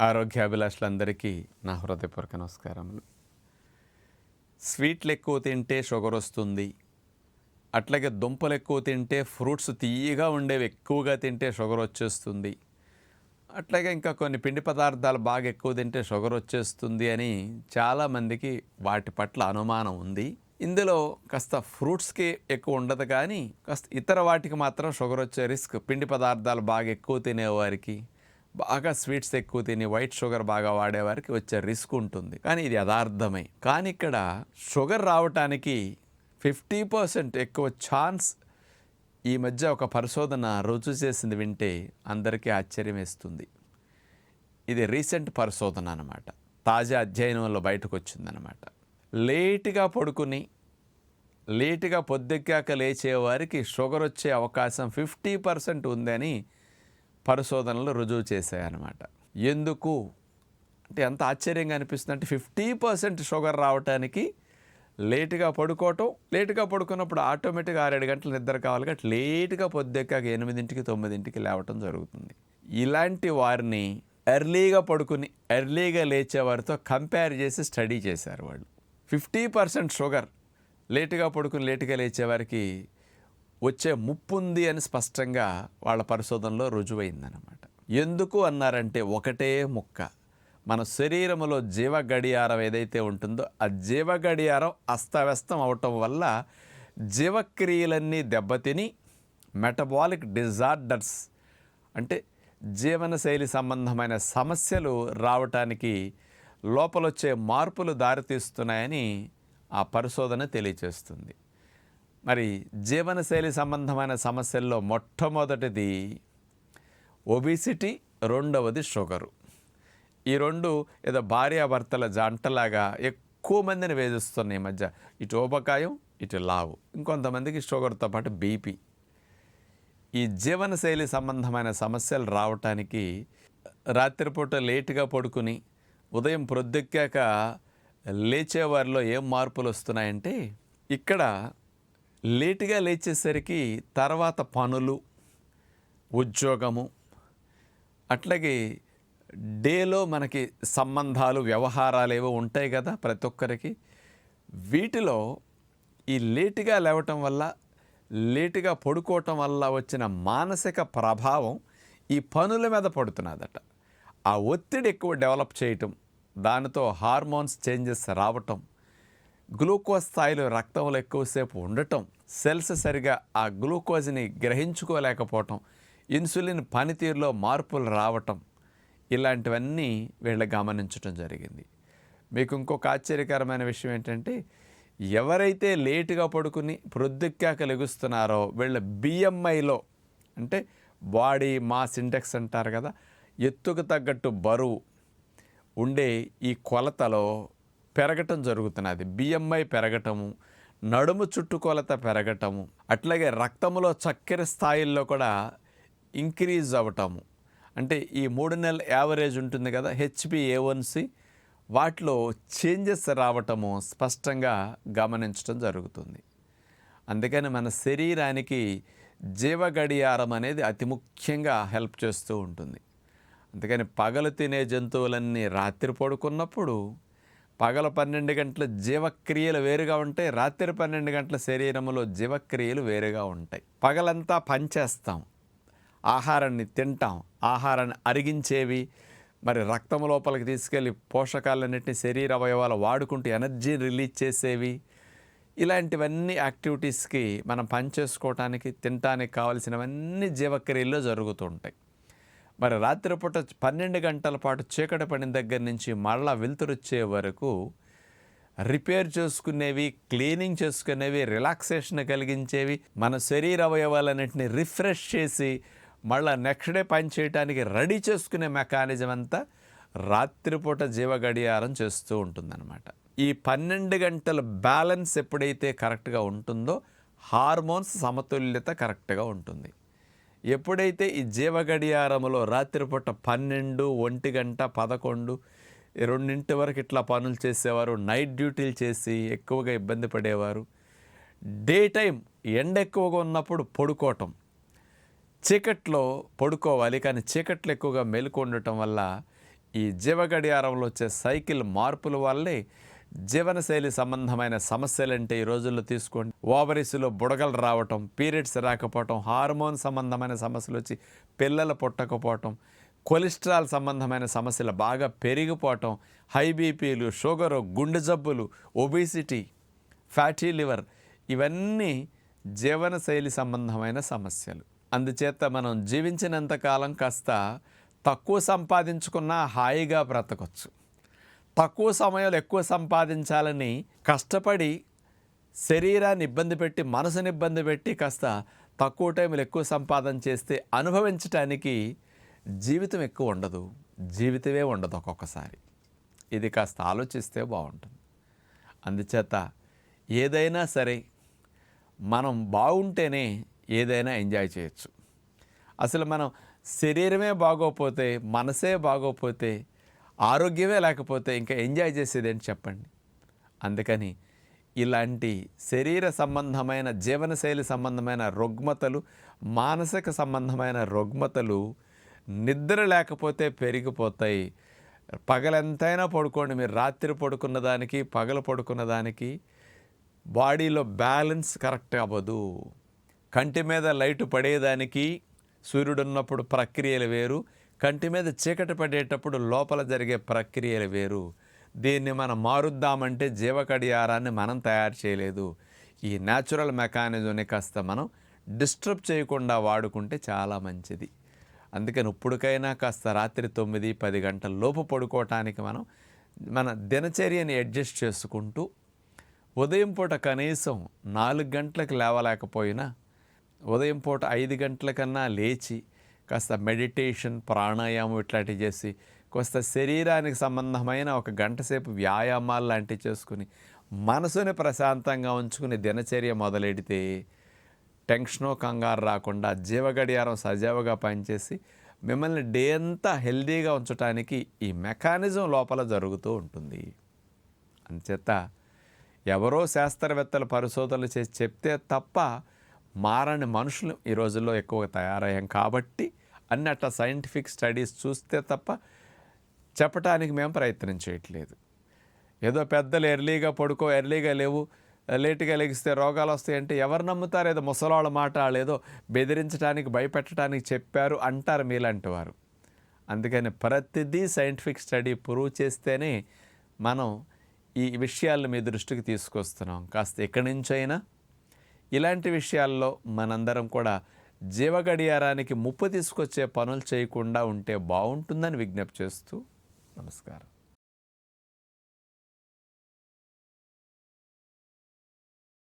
ఆరోగ్యాభిలాషులందరికీ నా హృదయపూర్వక నమస్కారములు. స్వీట్లు ఎక్కువ తింటే షుగర్ వస్తుంది. అట్లాగే దుంపలు ఎక్కువ తింటే ఫ్రూట్స్ తీయగా ఉండేవి ఎక్కువగా తింటే షుగర్ వచ్చేస్తుంది. అట్లాగే ఇంకా కొన్ని పిండి పదార్థాలు బాగా ఎక్కువ తింటే షుగర్ వచ్చేస్తుంది అని చాలామందికి వాటి పట్ల అనుమానం ఉంది. ఇందులో కాస్త ఫ్రూట్స్కి ఎక్కువ ఉండదు కానీ కాస్త ఇతర వాటికి మాత్రం షుగర్ వచ్చే రిస్క్ పిండి పదార్థాలు బాగా ఎక్కువ తినేవారికి బాగా స్వీట్స్ ఎక్కువ తిని వైట్ షుగర్ బాగా వాడేవారికి వచ్చే రిస్క్ ఉంటుంది. కానీ ఇది యథార్థమే. కానీ ఇక్కడ షుగర్ రావటానికి ఫిఫ్టీ పర్సెంట్ ఎక్కువ ఛాన్స్ ఈ మధ్య ఒక పరిశోధన రుజువు చేసింది వింటే అందరికీ ఆశ్చర్యం వేస్తుంది. ఇది రీసెంట్ పరిశోధన అనమాట తాజా అధ్యయనంలో బయటకు వచ్చిందనమాట లేటుగా పడుకుని లేటుగా పొద్దెక్కాక లేచే వారికి షుగర్ వచ్చే అవకాశం ఫిఫ్టీ పర్సెంట్ ఉందని పరిశోధనలు రుజువు చేశాయన్నమాట. ఎందుకు? అంటే ఎంత ఆశ్చర్యంగా అనిపిస్తుంది అంటే ఫిఫ్టీ పర్సెంట్ షుగర్ రావటానికి లేటుగా పడుకోవటం లేటుగా పడుకున్నప్పుడు ఆటోమేటిక్గా ఆరేడు గంటలు నిద్ర కావాలి కాబట్టి లేటుగా పొద్దెక్కాక ఎనిమిదింటికి తొమ్మిదింటికి లేవటం జరుగుతుంది. ఇలాంటి వారిని ఎర్లీగా పడుకుని ఎర్లీగా లేచే వారితో కంపేర్ చేసి స్టడీ చేశారు వాళ్ళు. ఫిఫ్టీ పర్సెంట్ షుగర్ లేటుగా పడుకుని లేటుగా లేచే వారికి వచ్చే ముప్పు ఉంది అని స్పష్టంగా వాళ్ళ పరిశోధనలో రుజువైందనమాట ఎందుకు అన్నారంటే ఒకటే ముక్క. మన శరీరంలో జీవ గడియారం ఏదైతే ఉంటుందో ఆ జీవ గడియారం అస్తవ్యస్తం అవటం వల్ల జీవక్రియలన్నీ దెబ్బతిని మెటబాలిక్ డిజార్డర్స్ అంటే జీవనశైలి సంబంధమైన సమస్యలు రావటానికి లోపలొచ్చే మార్పులు దారితీస్తున్నాయని ఆ పరిశోధన తెలియచేస్తుంది మరి జీవనశైలి సంబంధమైన సమస్యల్లో మొట్టమొదటిది ఒబిసిటీ రెండవది షుగరు. ఈ రెండు ఏదో భార్యాభర్తల జంటలాగా ఎక్కువ మందిని వేధిస్తున్నాయి ఈ మధ్య. ఇటు ఊబకాయం ఇటు లావు. ఇంకొంతమందికి షుగర్తో పాటు బీపీ. ఈ జీవనశైలి సంబంధమైన సమస్యలు రావటానికి రాత్రిపూట లేటుగా పడుకుని ఉదయం ప్రొద్దెక్కాక లేచేవారిలో ఏం మార్పులు వస్తున్నాయంటే ఇక్కడ లేటుగా లేచేసరికి తర్వాత పనులు ఉద్యోగము అట్లాగే డేలో మనకి సంబంధాలు వ్యవహారాలు ఏవో ఉంటాయి కదా ప్రతి ఒక్కరికి. వీటిలో ఈ లేటుగా లేవటం వల్ల లేటుగా పడుకోవటం వల్ల వచ్చిన మానసిక ప్రభావం ఈ పనుల మీద పడుతున్నదట. ఆ ఒత్తిడి ఎక్కువ డెవలప్ చేయటం దానితో హార్మోన్స్ చేంజెస్ రావటం గ్లూకోజ్ స్థాయిలు రక్తంలో ఎక్కువసేపు ఉండటం సెల్స్ సరిగా ఆ గ్లూకోజ్ని గ్రహించుకోలేకపోవటం ఇన్సులిన్ పనితీరులో మార్పులు రావటం ఇలాంటివన్నీ వీళ్ళు గమనించటం జరిగింది. మీకు ఇంకొక ఆశ్చర్యకరమైన విషయం ఏంటంటే ఎవరైతే లేటుగా పడుకుని ప్రొద్దుక్కాక లెగుస్తున్నారో వీళ్ళ బిఎంఐలో అంటే బాడీ మాస్ ఇండెక్స్ అంటారు కదా ఎత్తుకు తగ్గట్టు బరువు ఉండే ఈ కొలతలో పెరగటం జరుగుతున్నది బిఎంఐ పెరగటము నడుము చుట్టుకొలత పెరగటము అట్లాగే రక్తంలో చక్కెర స్థాయిల్లో కూడా ఇంక్రీజ్ అవ్వటము. అంటే ఈ మూడు నెలల యావరేజ్ ఉంటుంది కదా హెచ్పి ఏవన్సి వాటిలో చేంజెస్ రావటము స్పష్టంగా గమనించడం జరుగుతుంది. అందుకని మన శరీరానికి జీవ గడియారం అనేది అతి ముఖ్యంగా హెల్ప్ చేస్తూ ఉంటుంది. అందుకని పగలు తినే జంతువులన్నీ రాత్రి పడుకున్నప్పుడు పగల పన్నెండు గంటల జీవక్రియలు వేరుగా ఉంటాయి. రాత్రి పన్నెండు గంటల శరీరంలో జీవక్రియలు వేరుగా ఉంటాయి. పగలంతా పనిచేస్తాం ఆహారాన్ని తింటాం. ఆహారాన్ని అరిగించేవి మరి రక్తం లోపలికి తీసుకెళ్ళి పోషకాలన్నింటినీ శరీర అవయవాలు వాడుకుంటూ ఎనర్జీ రిలీజ్ చేసేవి. ఇలాంటివన్నీ యాక్టివిటీస్కి మనం పని చేసుకోవటానికి తినటానికి కావాల్సినవన్నీ జీవక్రియల్లో జరుగుతుంటాయి మరి రాత్రిపూట పన్నెండు గంటల పాటు చీకటి పడిన దగ్గర నుంచి మళ్ళా వెలుతురొచ్చే వరకు రిపేర్ చేసుకునేవి క్లీనింగ్ చేసుకునేవి రిలాక్సేషన్ కలిగించేవి మన శరీర అవయవాలన్నింటినీ రిఫ్రెష్ చేసి మళ్ళీ నెక్స్ట్ డే పని చేయడానికి రెడీ చేసుకునే మెకానిజం అంతా రాత్రిపూట జీవ గడియారం చేస్తూ ఉంటుందన్నమాట. ఈ పన్నెండు గంటల బ్యాలెన్స్ ఎప్పుడైతే కరెక్ట్గా ఉంటుందో హార్మోన్స్ సమతుల్యత కరెక్ట్గా ఉంటుంది. ఎప్పుడైతే ఈ జీవ గడియారములో రాత్రిపూట పన్నెండు ఒంటి గంట పదకొండు రెండింటి వరకు ఇట్లా పనులు చేసేవారు నైట్ డ్యూటీలు చేసి ఎక్కువగా ఇబ్బంది పడేవారు. డే టైం ఎండ ఎక్కువగా ఉన్నప్పుడు పడుకోవటం. చీకట్లో పడుకోవాలి కానీ చీకట్లు ఎక్కువగా మేలుకొండటం వల్ల ఈ జీవ గడియారంలో వచ్చే సైకిల్ మార్పుల వల్లే జీవనశైలి సంబంధమైన సమస్యలంటే ఈ రోజుల్లో తీసుకోండి. ఓవరీస్లో బుడగలు రావటం పీరియడ్స్ రాకపోవటం హార్మోన్ సంబంధమైన సమస్యలు వచ్చి పిల్లలు పుట్టకపోవటం కొలెస్ట్రాల్ సంబంధమైన సమస్యలు బాగా పెరిగిపోవటం హై బీపీలు షుగరు గుండె జబ్బులు ఒబిసిటీ ఫ్యాటీ లివర్ ఇవన్నీ జీవనశైలి సంబంధమైన సమస్యలు. అందుచేత మనం జీవించినంత కాలం కాస్త తక్కువ సంపాదించుకున్నా హాయిగా బ్రతకొచ్చు. తక్కువ సమయంలో ఎక్కువ సంపాదించాలని కష్టపడి శరీరాన్ని ఇబ్బంది పెట్టి మనసుని ఇబ్బంది పెట్టి కాస్త తక్కువ టైంలో ఎక్కువ సంపాదన చేస్తే అనుభవించటానికి జీవితం ఎక్కువ ఉండదు. జీవితమే ఉండదు ఒక్కొక్కసారి. ఇది కాస్త ఆలోచిస్తే బాగుంటుంది. అందుచేత ఏదైనా సరే మనం బాగుంటేనే ఏదైనా ఎంజాయ్ చేయొచ్చు. అసలు మనం శరీరమే బాగోపోతే మనసే బాగోపోతే ఆరోగ్యమే లేకపోతే ఇంకా ఎంజాయ్ చేసేదేంటి చెప్పండి? అందుకని ఇలాంటి శరీర సంబంధమైన జీవనశైలి సంబంధమైన రుగ్మతలు మానసిక సంబంధమైన రుగ్మతలు నిద్ర లేకపోతే పెరిగిపోతాయి. పగలెంతైనా పడుకోండి. మీరు రాత్రి పడుకున్న దానికి పగలు పడుకున్న దానికి బాడీలో బ్యాలెన్స్ కరెక్ట్ అవ్వదు. కంటి మీద లైట్ పడేదానికి సూర్యుడు ఉన్నప్పుడు ప్రక్రియలు వేరు కంటి మీద చీకటి పడేటప్పుడు లోపల జరిగే ప్రక్రియలు వేరు. దీన్ని మనం మారుద్దామంటే జీవకడియారాన్ని మనం తయారు చేయలేదు. ఈ న్యాచురల్ మెకానిజంని కాస్త మనం డిస్టర్బ్ చేయకుండా వాడుకుంటే చాలా మంచిది. అందుకని ఇప్పటికైనా కాస్త రాత్రి తొమ్మిది పది గంటల లోపు పడుకోవటానికి మనం మన దినచర్యని అడ్జస్ట్ చేసుకుంటూ ఉదయం పూట కనీసం నాలుగు గంటలకు లేవలేకపోయినా ఉదయం పూట ఐదు గంటల కన్నా లేచి కాస్త మెడిటేషన్ ప్రాణాయామం ఇట్లాంటివి చేసి కాస్త శరీరానికి సంబంధమైన ఒక గంట సేపు వ్యాయామాలు లాంటివి చేసుకుని మనసుని ప్రశాంతంగా ఉంచుకుని దినచర్య మొదలెడితే టెన్షనో కంగారు రాకుండా జీవగడియారం సజావుగా పనిచేసి మిమ్మల్ని డే అంతా హెల్దీగా ఉంచడానికి ఈ మెకానిజం లోపల జరుగుతూ ఉంటుంది. అంచేత ఎవరో శాస్త్రవేత్తలు పరిశోధనలు చేసి చెప్తే తప్ప మారని మనుషులు ఈ రోజుల్లో ఎక్కువ తయారయ్యాం కాబట్టి అన్ని అట్లా సైంటిఫిక్ స్టడీస్ చూస్తే తప్ప చెప్పటానికి మేము ప్రయత్నం చేయట్లేదు. ఏదో పెద్దలు ఎర్లీగా పడుకో ఎర్లీగా లేవు లేటుగా లెగిస్తే రోగాలు వస్తాయంటే ఎవరు నమ్ముతారు? ఏదో ముసలాళ్ళ మాట వాళ్ళు ఏదో బెదిరించడానికి భయపెట్టడానికి చెప్పారు అంటారు మీలాంటి వారు. అందుకని ప్రతిదీ సైంటిఫిక్ స్టడీ ప్రూవ్ చేస్తేనే మనం ఈ విషయాలను మీ దృష్టికి తీసుకొస్తున్నాం. కాస్త ఎక్కడి నుంచైనా ఇలాంటి విషయాల్లో మనందరం కూడా జీవగడియారానికి ముప్పు తీసుకొచ్చే పనులు చేయకుండా ఉంటే బాగుంటుందని విజ్ఞప్తి చేస్తూ నమస్కారం.